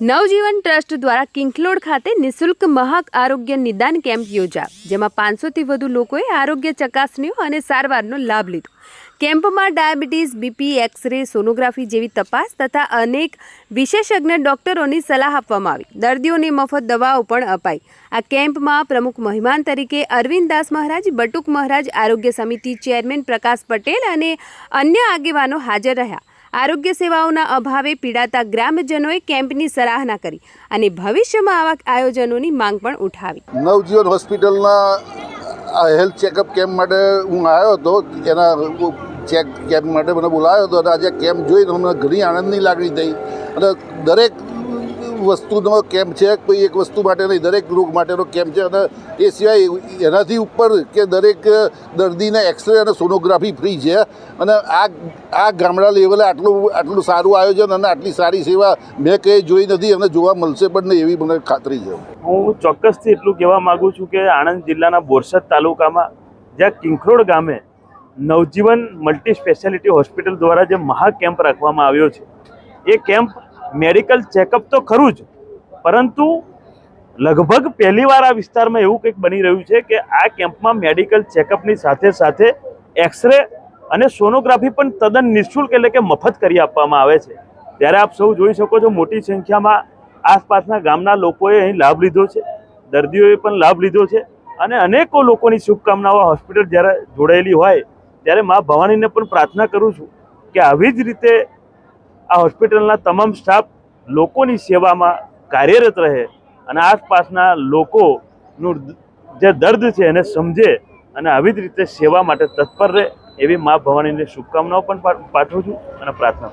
નવજીવન trust દ્વારા કિંકલોડ ખાતે નિઃશુલ્ક મહાક આરોગ્ય નિદાન કેમ્પ યોજા જેમાં પાંચસોથી વધુ લોકોએ આરોગ્ય ચકાસણીઓ અને સારવારનો લાભ લીધો. કેમ્પમાં ડાયાબિટીસ, બીપી, એક્સરે, સોનોગ્રાફી જેવી તપાસ તથા અનેક વિશેષજ્ઞ ડોક્ટરોની સલાહ આપવામાં આવી. દર્દીઓને મફત દવાઓ પણ અપાઈ. આ કેમ્પમાં પ્રમુખ મહેમાન તરીકે અરવિંદદાસ મહારાજ, બટુક મહારાજ આરોગ્ય સમિતિ ચેરમેન પ્રકાશ પટેલ અને અન્ય આગેવાનો હાજર રહ્યા. આરોગ્ય સેવાઓના અભાવે પીડાતા ગ્રામજનોએ કેમ્પની સરાહના કરી અને ભવિષ્યમાં આવા આયોજનોની માંગ પણ ઉઠાવી. નવજીવન હોસ્પિટલના હેલ્થ ચેકઅપ કેમ્પ માટે હું આવ્યો હતો. એના ચેક કેમ્પ માટે મને બોલાવ્યો હતો અને આજે કેમ્પ જોઈને મને ઘણી આનંદની લાગણી થઈ. અને દરેક વસ્તુનો કેમ્પ છે કોઈ એક વસ્તુ માટે નહીં દરેક રોગ માટેનો કેમ્પ છે? અને એ સિવાય એનાથી ઉપર કે દરેક દર્દીને એક્સરે અને સોનોગ્રાફી ફ્રી છે. અને આ આ ગામડા લેવલે આટલું આટલું સારું આયોજન અને આટલી સારી સેવા મેં કંઈ જોઈ નથી અને જોવા મળશે પણ નહીં એવી મને ખાતરી છે. હું ચોક્કસથી એટલું કહેવા માગું છું કે આણંદ જિલ્લાના બોરસદ તાલુકામાં જ્યાં કિંખરોડ ગામે નવજીવન મલ્ટી સ્પેશિયાલિટી હોસ્પિટલ દ્વારા જે મહા કેમ્પ રાખવામાં આવ્યો છે, એ કેમ્પ મેડિકલ ચેકઅપ તો ખરું જ, પરંતુ લગભગ પહેલીવાર આ વિસ્તારમાં એવું કંઈક બની રહ્યું છે કે આ કેમ્પમાં મેડિકલ ચેકઅપની સાથે સાથે એક્સરે અને સોનોગ્રાફી પણ તદ્દન નિઃશુલ્ક એટલે કે મફત કરી આપવામાં આવે છે. ત્યારે આપ સૌ જોઈ શકો છો મોટી સંખ્યામાં આસપાસના ગામના લોકોએ અહીં લાભ લીધો છે, દર્દીઓએ પણ લાભ લીધો છે અને અનેકો લોકોની શુભકામનાઓ હોસ્પિટલ જ્યારે જોડાયેલી હોય ત્યારે મા ભવાનીને પણ પ્રાર્થના કરું છું કે આવી જ રીતે આ હોસ્પિટલના તમામ સ્ટાફ લોકોની સેવામાં કાર્યરત રહે અને આસપાસના લોકોનું જે દર્દ છે એને સમજે અને આવી જ રીતે સેવા માટે તત્પર રહે એવી મા ભવાનીને શુભકામનાઓ પણ પાઠવું છું અને પ્રાર્થના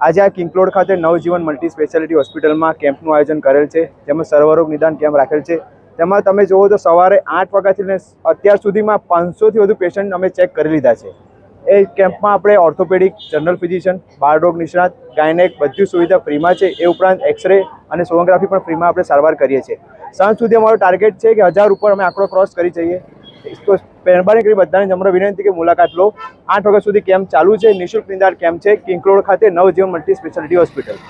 આજે આ કિંગલોડ ખાતે નવજીવન મલ્ટી સ્પેશિયાલિટી હોસ્પિટલમાં કેમ્પનું આયોજન કરેલ છે, જેમાં સર્વરોગ નિદાન કેમ્પ રાખેલ છે. તેમાં તમે જુઓ તો સવારે આઠ વાગ્યાથી અત્યાર સુધીમાં પાંચસોથી વધુ પેશન્ટ અમે ચેક કરી લીધા છે. એ કેમ્પમાં આપણે ઓર્થોપેડિક, જનરલ ફિઝિશિયન બાળરોગ નિષ્ણાત, ગાયનેક બધી સુવિધા ફ્રીમાં છે. એ ઉપરાંત એક્સરે અને સોનોગ્રાફી પણ ફ્રીમાં આપણે સારવાર કરીએ છીએ. સાંજ સુધી અમારો ટાર્ગેટ છે કે હજાર ઉપર અમે આંકડો ક્રોસ કરી જઈએ. તો મહેરબાની કરી બધાને નમ્ર વિનંતી કે મુલાકાત લો. આઠ વાગ્યા સુધી કેમ્પ ચાલુ છે. નિઃશુલ્ક નિદાન કેમ્પ છે. કિંકરોડ ખાતે નવજીવન મલ્ટી સ્પેશિયાલિટી હોસ્પિટલ.